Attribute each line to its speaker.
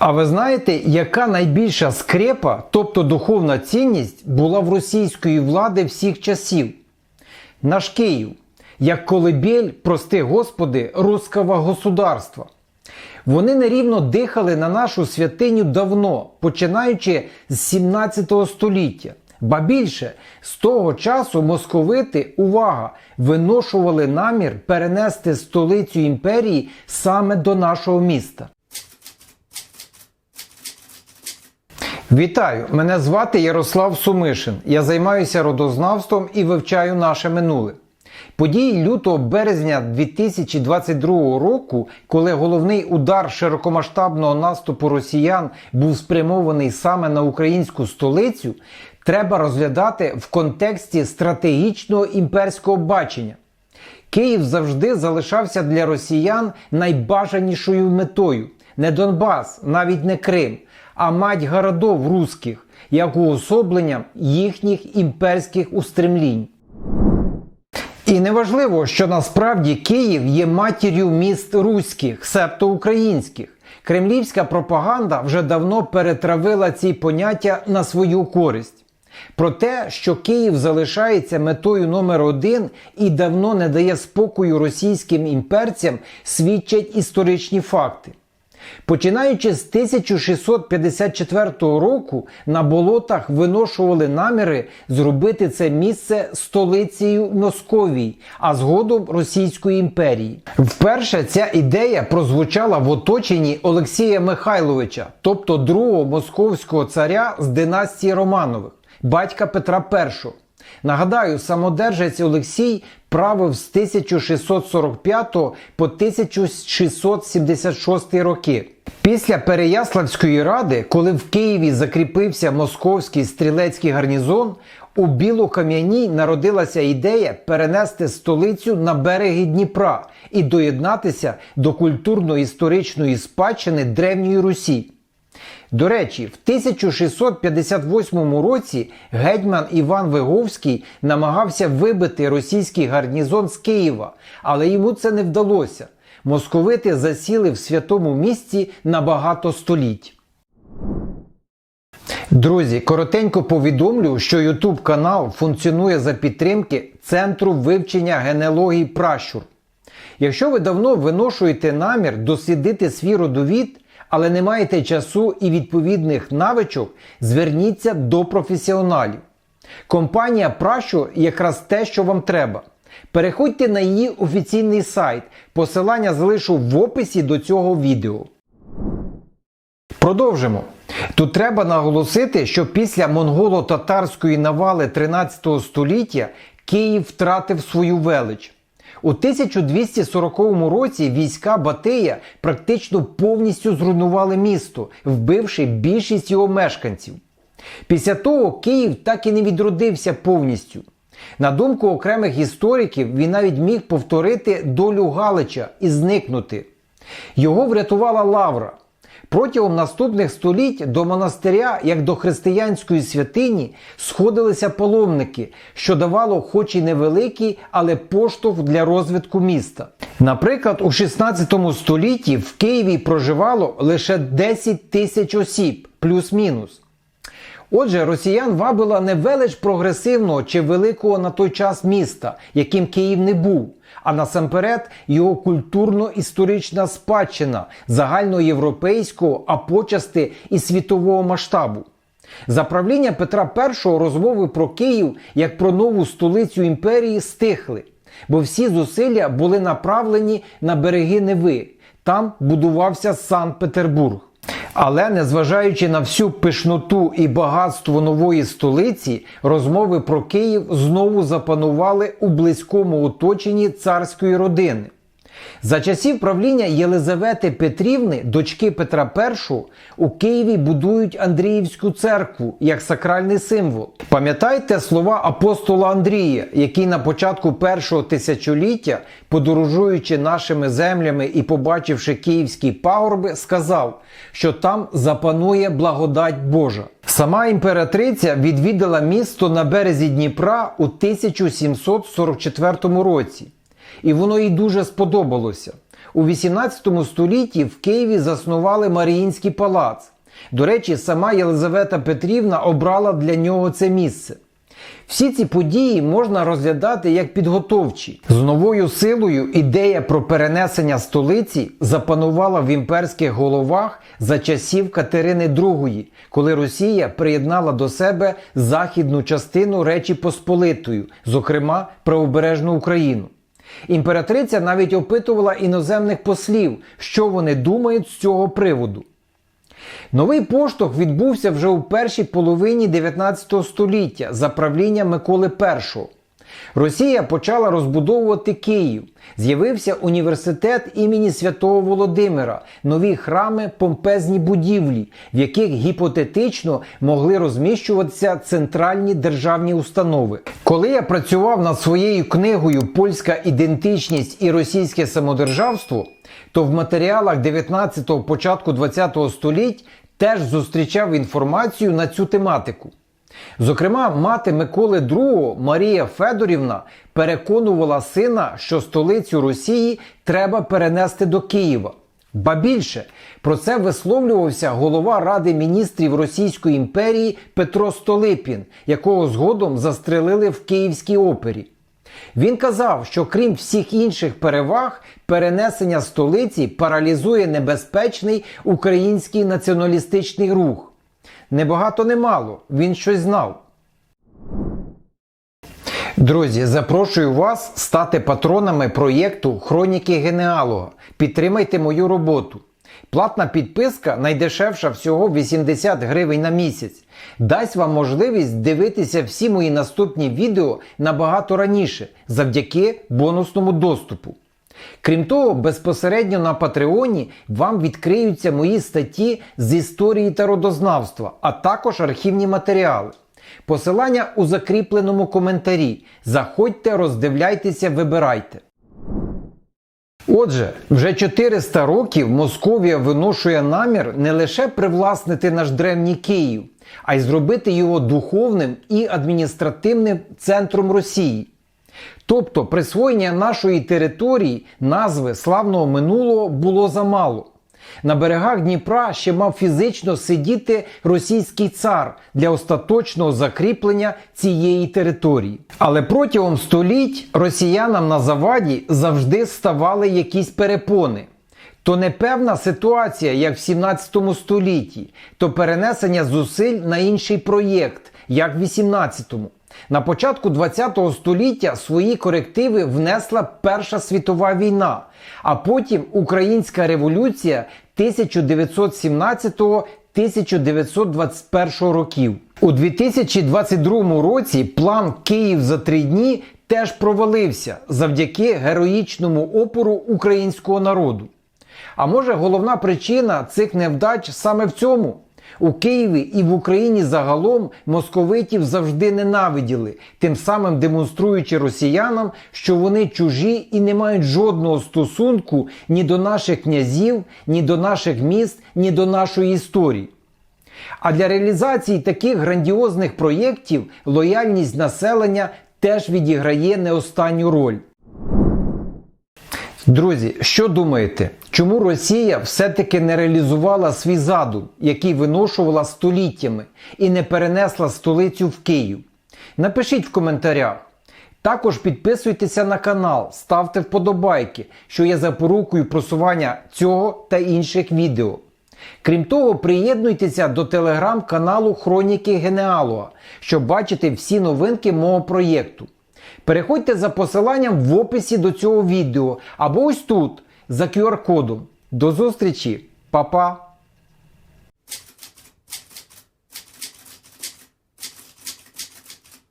Speaker 1: А ви знаєте, яка найбільша скрепа, тобто духовна цінність, була в російської влади всіх часів? Наш Київ, як колибель, прости Господи, русского государства. Вони нерівно дихали на нашу святиню давно, починаючи з 17 століття. Ба більше, з того часу московити, увага, виношували намір перенести столицю імперії саме до нашого міста. Вітаю! Мене звати Ярослав Сумишин. Я займаюся родознавством і вивчаю наше минуле. Події лютого березня 2022 року, коли головний удар широкомасштабного наступу росіян був спрямований саме на українську столицю, треба розглядати в контексті стратегічного імперського бачення. Київ завжди залишався для росіян найбажанішою метою не Донбас, навіть не Крим, а мать городов русських, як уособленням їхніх імперських устремлінь. І неважливо, що насправді Київ є матір'ю міст руських, себто українських. Кремлівська пропаганда вже давно перетравила ці поняття на свою користь. Про те, що Київ залишається метою номер один і давно не дає спокою російським імперцям, свідчать історичні факти. Починаючи з 1654 року на болотах виношували наміри зробити це місце столицею Московії, а згодом Російської імперії. Вперше ця ідея прозвучала в оточенні Олексія Михайловича, тобто другого московського царя з династії Романових, батька Петра І. Нагадаю, самодержець Олексій правив з 1645 по 1676 роки. Після Переяславської ради, коли в Києві закріпився московський стрілецький гарнізон, у Білокам'яній народилася ідея перенести столицю на береги Дніпра і доєднатися до культурно-історичної спадщини Древньої Русі. До речі, в 1658 році гетьман Іван Виговський намагався вибити російський гарнізон з Києва, але йому це не вдалося. Московити засіли в святому місці на багато століть. Друзі, коротенько повідомлю, що YouTube канал функціонує за підтримки Центру вивчення генеалогії пращур. Якщо ви давно виношуєте намір дослідити свій родовід, але не маєте часу і відповідних навичок, зверніться до професіоналів. Компанія Пращур якраз те, що вам треба. Переходьте на її офіційний сайт. Посилання залишу в описі до цього відео. Продовжимо. Тут треба наголосити, що після монголо-татарської навали 13 століття Київ втратив свою велич. У 1240 році війська Батия практично повністю зруйнували місто, вбивши більшість його мешканців. Після того Київ так і не відродився повністю. На думку окремих істориків, він навіть міг повторити долю Галича і зникнути. Його врятувала Лавра. Протягом наступних століть до монастиря, як до християнської святині, сходилися паломники, що давало хоч і невеликий, але поштовх для розвитку міста. Наприклад, у 16 столітті в Києві проживало лише 10 тисяч осіб, плюс-мінус. Отже, росіян вабила не велич прогресивного чи великого на той час міста, яким Київ не був, а насамперед його культурно-історична спадщина загальноєвропейського, а почасти і світового масштабу. За правління Петра І розмови про Київ як про нову столицю імперії стихли, бо всі зусилля були направлені на береги Неви. Там будувався Санкт-Петербург. Але незважаючи на всю пишноту і багатство нової столиці, розмови про Київ знову запанували у близькому оточенні царської родини. За часів правління Єлизавети Петрівни, дочки Петра І, у Києві будують Андріївську церкву як сакральний символ. Пам'ятайте слова апостола Андрія, який на початку першого тисячоліття, подорожуючи нашими землями і побачивши київські пагорби, сказав, що там запанує благодать Божа. Сама імператриця відвідала місто на березі Дніпра у 1744 році. І воно їй дуже сподобалося. У 18 столітті в Києві заснували Маріїнський палац. До речі, сама Єлизавета Петрівна обрала для нього це місце. Всі ці події можна розглядати як підготовчі. З новою силою ідея про перенесення столиці запанувала в імперських головах за часів Катерини II, коли Росія приєднала до себе західну частину Речі Посполитою, зокрема правобережну Україну. Імператриця навіть опитувала іноземних послів, що вони думають з цього приводу. Новий поштовх відбувся вже у першій половині 19 століття за правління Миколи І. Росія почала розбудовувати Київ. З'явився університет імені Святого Володимира, нові храми, помпезні будівлі, в яких гіпотетично могли розміщуватися центральні державні установи. Коли я працював над своєю книгою Польська ідентичність і російське самодержавство, то в матеріалах 19-го початку 20-го століть теж зустрічав інформацію на цю тематику. Зокрема, мати Миколи II Марія Федорівна переконувала сина, що столицю Росії треба перенести до Києва. Ба більше про це висловлювався голова Ради міністрів Російської імперії Петро Столипін, якого згодом застрелили в Київській опері. Він казав, що крім всіх інших переваг, перенесення столиці паралізує небезпечний український націоналістичний рух. Небагато не мало, він щось знав. Друзі, запрошую вас стати патронами проєкту Хроніки Генеалога. Підтримайте мою роботу. Платна підписка найдешевша всього 80 гривень на місяць. Дасть вам можливість дивитися всі мої наступні відео набагато раніше завдяки бонусному доступу. Крім того, безпосередньо на Патреоні вам відкриються мої статті з історії та родознавства, а також архівні матеріали. Посилання у закріпленому коментарі. Заходьте, роздивляйтеся, вибирайте. Отже, вже 400 років Московія виношує намір не лише привласнити наш древній Київ, а й зробити його духовним і адміністративним центром Росії. Тобто присвоєння нашої території назви славного минулого було замало. На берегах Дніпра ще мав фізично сидіти російський цар для остаточного закріплення цієї території. Але протягом століть росіянам на заваді завжди ставали якісь перепони. То непевна ситуація, як в 17 столітті, то перенесення зусиль на інший проєкт, як в 18-му. На початку ХХ століття свої корективи внесла Перша світова війна, а потім Українська революція 1917-1921 років. У 2022 році план Київ за три дні теж провалився завдяки героїчному опору українського народу. А може головна причина цих невдач саме в цьому? У Києві і в Україні загалом московитів завжди ненавиділи, тим самим демонструючи росіянам, що вони чужі і не мають жодного стосунку ні до наших князів, ні до наших міст, ні до нашої історії. А для реалізації таких грандіозних проєктів лояльність населення теж відіграє не останню роль. Друзі, що думаєте, чому Росія все-таки не реалізувала свій задум, який виношувала століттями, і не перенесла столицю в Київ? Напишіть в коментарях. Також підписуйтеся на канал, ставте вподобайки, що є запорукою просування цього та інших відео. Крім того, приєднуйтеся до телеграм-каналу Хроніки Генеалога, щоб бачити всі новинки мого проєкту. Переходьте за посиланням в описі до цього відео або ось тут за QR-кодом. До зустрічі, Па-па!